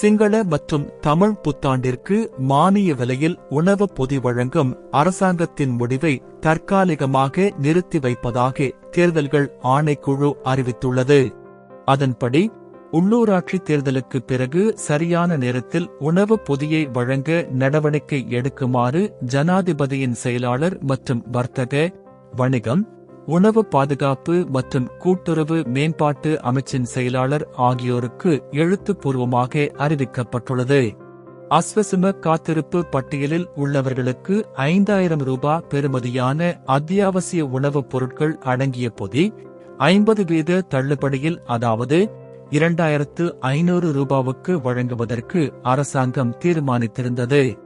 சிங்கள மற்றும் தமிழ் புத்தாண்டிற்கு மானிய விலையில் உணவு பொதி வழங்கும் அரசாங்கத்தின் முடிவை தற்காலிகமாக நிறுத்தி வைப்பதாக தேர்தல்கள் ஆணைக்குழு அறிவித்துள்ளது. அதன்படி உள்ளூராட்சி தேர்தலுக்கு பிறகு சரியான நேரத்தில் உணவு பொதியை வழங்க நடவடிக்கை எடுக்குமாறு ஜனாதிபதியின் செயலாளர் மற்றும் வர்த்தக வணிகம் உணவு பாதுகாப்பு மற்றும் கூட்டுறவு மேம்பாட்டு அமைச்சின் செயலாளர் ஆகியோருக்கு எழுத்துப்பூர்வமாக அறிவிக்கப்பட்டுள்ளது. அஸ்வசும காத்திருப்பு பட்டியலில் உள்ளவர்களுக்கு ஐந்தாயிரம் ரூபாய் பெறுமதியான அத்தியாவசிய உணவுப் பொருட்கள் அடங்கிய பொதி ஐம்பது வீத தள்ளுபடியில் அதாவது இரண்டாயிரத்து ஐநூறு ரூபாவுக்கு வழங்குவதற்கு அரசாங்கம் தீர்மானித்திருந்தது.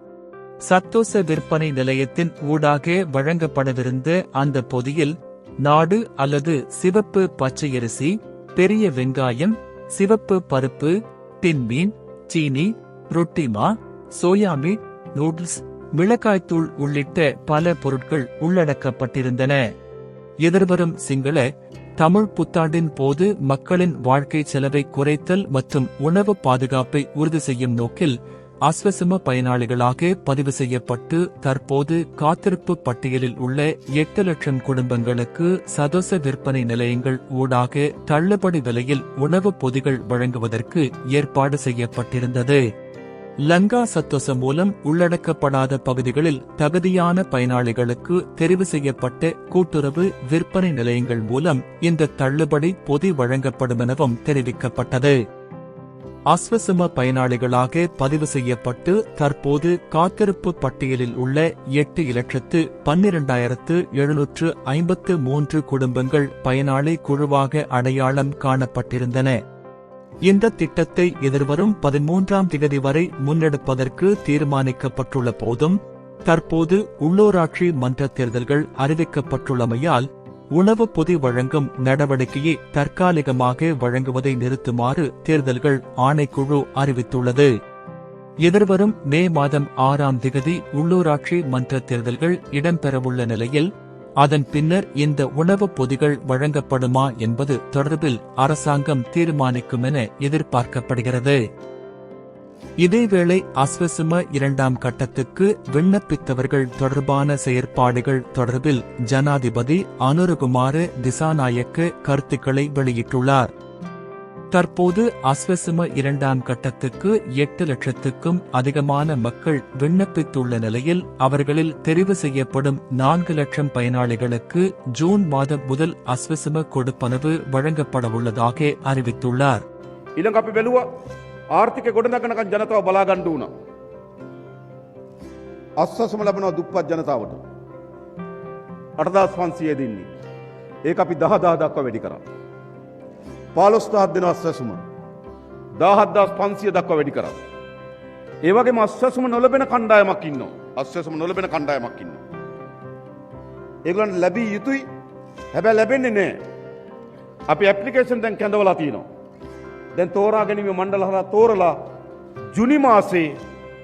சத்தோச விற்பனை நிலையத்தின் ஊடாக வழங்கப்படவிருந்த அந்த பொதியில் நாடு அல்லது சிவப்பு பச்சையரிசி பெரிய வெங்காயம் சிவப்பு பருப்பு தின்மீன் சீனி ரொட்டிமா சோயாமீன் நூடுல்ஸ் மிளகாய்த்தூள் உள்ளிட்ட பல பொருட்கள் உள்ளடக்கப்பட்டிருந்தன. எதிர்வரும் சிங்கள தமிழ் புத்தாண்டின் போது மக்களின் வாழ்க்கை செலவை குறைத்தல் மற்றும் உணவு பாதுகாப்பை உறுதி செய்யும் நோக்கில் அஸ்வசம பயனாளிகளாக பதிவு செய்யப்பட்டு தற்போது காத்திருப்பு பட்டியலில் உள்ள எட்டு லட்சம் குடும்பங்களுக்கு சதோச விற்பனை நிலையங்கள் ஊடாக தள்ளுபடி விலையில் உணவுப் பொதிகள் வழங்குவதற்கு ஏற்பாடு செய்யப்பட்டிருந்தது. லங்கா சத்தோச மூலம் உள்ளடக்கப்படாத பகுதிகளில் தகுதியான பயனாளிகளுக்கு தெரிவு செய்யப்பட்ட கூட்டுறவு விற்பனை நிலையங்கள் மூலம் இந்த தள்ளுபடி பொதி வழங்கப்படும் எனவும் தெரிவிக்கப்பட்டது. அஸ்வசிம பயனாளிகளாக பதிவு செய்யப்பட்டு தற்போது காத்திருப்பு பட்டியலில் உள்ள எட்டு இலட்சத்து பன்னிரண்டாயிரத்து எழுநூற்று ஐம்பத்து மூன்று குடும்பங்கள் பயனாளி குழுவாக அடையாளம் காணப்பட்டிருந்தன. இந்த திட்டத்தை எதிர்வரும் பதிமூன்றாம் திகதி வரை முன்னெடுப்பதற்கு தீர்மானிக்கப்பட்டுள்ள போதும் தற்போது உள்ளூராட்சி மன்ற தேர்தல்கள் அறிவிக்கப்பட்டுள்ளமையால் உணவு பொதி வழங்கும் நடவடிக்கையை தற்காலிகமாக வழங்குவதை நிறுத்துமாறு தேர்தல்கள் ஆணைக்குழு அறிவித்துள்ளது. எதிர்வரும் மே மாதம் ஆறாம் திகதி உள்ளூராட்சி மன்ற தேர்தல்கள் இடம்பெறவுள்ள நிலையில் அதன் பின்னர் இந்த உணவுப் பொதிகள் வழங்கப்படுமா என்பது தொடர்பில் அரசாங்கம் தீர்மானிக்கும் என எதிர்பார்க்கப்படுகிறது. இதேவேளை அஸ்வசிம இரண்டாம் கட்டத்துக்கு விண்ணப்பித்தவர்கள் தொடர்பான செயற்பாடுகள் தொடர்பில் ஜனாதிபதி அனுருகுமார திசாநாயக்க கருத்துக்களை வெளியிட்டுள்ளார். தற்போது அஸ்வசிம இரண்டாம் கட்டத்துக்கு எட்டு லட்சத்துக்கும் அதிகமான மக்கள் விண்ணப்பித்துள்ள நிலையில் அவர்களில் தெரிவு செய்யப்படும் நான்கு லட்சம் பயனாளிகளுக்கு ஜூன் மாதம் முதல் அஸ்வசிம கொடுப்பனவு வழங்கப்படவுள்ளதாக அறிவித்துள்ளார். ආර්ථික ගොඩනගනකන් ජනතාව බලාගණ්ඩ වුණ. අස්සසම ලබනවා දුප්පත් ජනතාවට. අටදස් පන්සිය දෙන්නේ. ඒ අපි දහදා දක්ව වැඩි කර. පාලොස්ථාත් දෙෙන අස්සසුම. දාහද්දස් පන්සිය දක්ව වැඩි කර. ඒවගේ මස්සසුම නොලබෙන කණ්ඩායමක් ඉන්න අස්සසම නොලබෙන කණ්ඩායමක් ඉන්න. ඒගලන් ලැබී යුතුයි හැබැ ලැබෙන්නේ නෑ. අපි ඇපලිකේෂන් දැන් කැඳවලා තියනවා. දැන් තෝරා ගැනීම මණ්ඩල හලා තෝරලා ජුනි මාසේ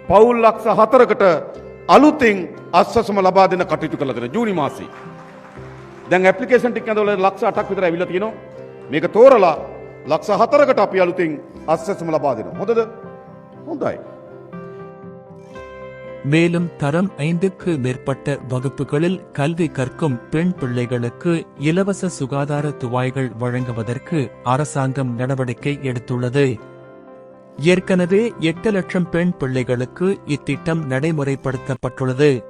පවුල් ලක්ෂ හතරකට අලුතින් අස්සසම ලබා දෙන කටයුතු කළ දෙන ජූනි මාසේ. දැන් ඇපලිකේෂන් ටික ඇඳවල ලක්ෂ අටක් විතර ඇවිල්ලා තියෙනවා. මේක තෝරලා ලක්ෂ හතරකට අපි අලුතින් අස්සසම ලබා දෙනවා. හොඳද? හොඳයි. மேலும் தரம் ஐந்துக்கு மேற்பட்ட வகுப்புகளில் கல்வி கற்கும் பெண் பிள்ளைகளுக்கு இலவச சுகாதார துவாய்கள் வழங்குவதற்கு அரசாங்கம் நடவடிக்கை எடுத்துள்ளது. ஏற்கனவே எட்டு லட்சம் பெண் பிள்ளைகளுக்கு இத்திட்டம் நடைமுறைப்படுத்தப்பட்டுள்ளது.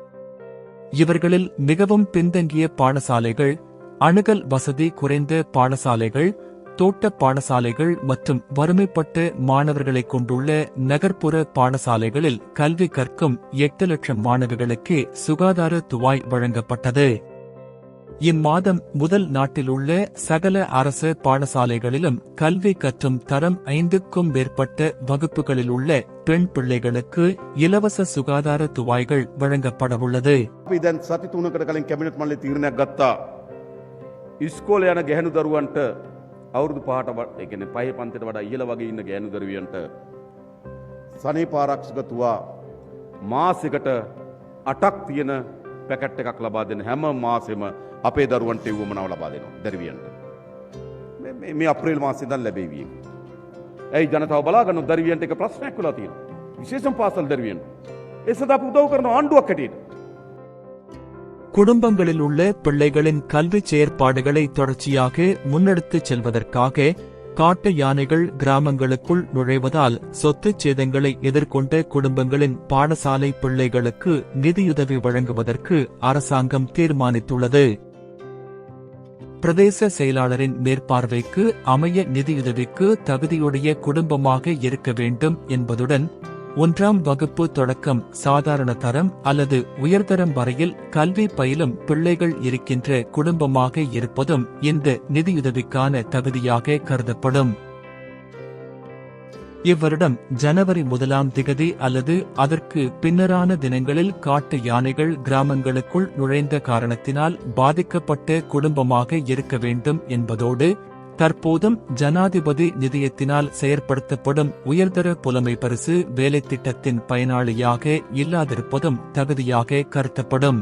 இவர்களில் மிகவும் பின்தங்கிய பாடசாலைகள் அணுகல் வசதி குறைந்த பாடசாலைகள் தோட்ட பாடசாலைகள் மற்றும் வறுமைப்பட்ட மாணவர்களை கொண்டுள்ள நகர்ப்புற பாடசாலைகளில் கல்வி கற்கும் எட்டு லட்சம் மாணவர்களுக்கு சுகாதார துவாய் வழங்கப்பட்டது. இம்மாதம் முதல் நாட்டிலுள்ள சகல அரசு பாடசாலைகளிலும் கல்வி கற்றும் தரம் ஐந்துக்கும் மேற்பட்ட வகுப்புகளில் உள்ள பெண் பிள்ளைகளுக்கு இலவச சுகாதார துவாய்கள் வழங்கப்படவுள்ளது. இதன் சத்தி தூணுக்கடகளின் கேபினட் மாநில தீர்ண இஸ்கோலையான கெஹனு தருவன்ட்டு අවුරුදු පහට එකන පහ පන්තට වඩා ඉහල වගේ ඉන්න ගෑනු දරුවියන්ට සනේ පාරක්ෂකතුවා මාසකට අටක් තියෙන පැකට් එකක් ලබා දෙන හැම මාසෙම අපේ දරුවන්ට එව්වමනාව ලබා දෙනවා දැරවියන්ට. මේ අප්‍රේල් මාසිදන් ලැබේවිය. ඇයි ජනතාව බලාගන්න දරවියන්ට එක ප්‍රශ්නයක් වෙලා තියෙන. විශේෂම් පාසල් දරවියන්. ඒ සඳහා අපි උදව් කරන ආණ්ඩුවක් හැටියට. குடும்பங்களில் உள்ள பிள்ளைகளின் கல்வி செயற்பாடுகளை தொடர்ச்சியாக முன்னெடுத்துச் செல்வதற்காக காட்டு யானைகள் கிராமங்களுக்குள் நுழைவதால் சொத்து சேதங்களை எதிர்கொண்ட குடும்பங்களின் பாடசாலை பிள்ளைகளுக்கு நிதியுதவி வழங்குவதற்கு அரசாங்கம் தீர்மானித்துள்ளது. பிரதேச செயலாளரின் மேற்பார்வைக்கு அமைய நிதியுதவிக்கு தகுதியுடைய குடும்பமாக இருக்க வேண்டும் என்பதுடன் ஒன்றாம் வகுப்பு தொடக்கம். சாதாரண தரம் அல்லது உயர்தரம் வரையில் கல்வி பயிலும் பிள்ளைகள் இருக்கின்ற குடும்பமாக இருப்பதும் இந்த நிதியுதவிக்கான தகுதியாக கருதப்படும். இவ்வருடம் ஜனவரி முதலாம் திகதி அல்லது அதற்கு பின்னரான தினங்களில் காட்டு யானைகள் கிராமங்களுக்குள் நுழைந்த காரணத்தினால் பாதிக்கப்பட்ட குடும்பமாக இருக்க வேண்டும் என்பதோடு தற்போதும் ஜனாதிபதி நிதியத்தினால் செயற்படுத்தப்படும் உயர்தர புலமை பரிசு வேலைத்திட்டத்தின் பயனாளியாக இல்லாதிருப்பதும் தகுதியாக கருத்தப்படும்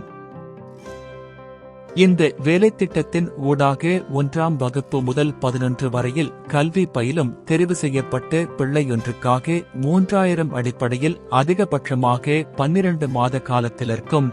இந்த வேலைத்திட்டத்தின் ஊடாக ஒன்றாம் வகுப்பு முதல் பதினொன்று வரையில் கல்வி பயிலும் தெரிவு செய்யப்பட்ட பிள்ளையொன்றுக்காக மூன்றாயிரம் அடிப்படையில் அதிகபட்சமாக பன்னிரண்டு மாத காலத்திலிருக்கும்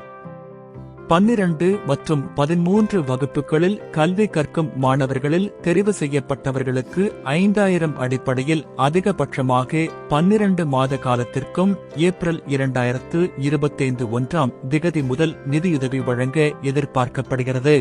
பன்னிரண்டு மற்றும் பதிமூன்று வகுப்புகளில் கல்வி கற்கும் மாணவர்களில் தெரிவு செய்யப்பட்டவர்களுக்கு ஐந்தாயிரம் அடிப்படையில் அதிகபட்சமாக பன்னிரண்டு மாத காலத்திற்கும் ஏப்ரல் இரண்டாயிரத்து இருபத்தைந்து ஒன்றாம் திகதி முதல் நிதியுதவி வழங்க எதிர்பார்க்கப்படுகிறது.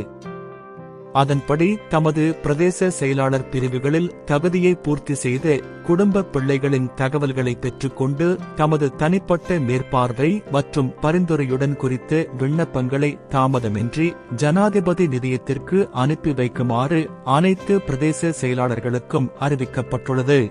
அதன்படி தமது பிரதேச செயலாளர் பிரிவுகளில் தகுதியை பூர்த்தி செய்து குடும்ப பிள்ளைகளின் தகவல்களை பெற்றுக்கொண்டு தமது தனிப்பட்ட மேற்பார்வை மற்றும் பரிந்துரையுடன் குறித்து விண்ணப்பங்களை தாமதமின்றி ஜனாதிபதி நிதியத்திற்கு அனுப்பி வைக்குமாறு அனைத்து பிரதேச செயலாளர்களுக்கும் அறிவிக்கப்பட்டுள்ளது.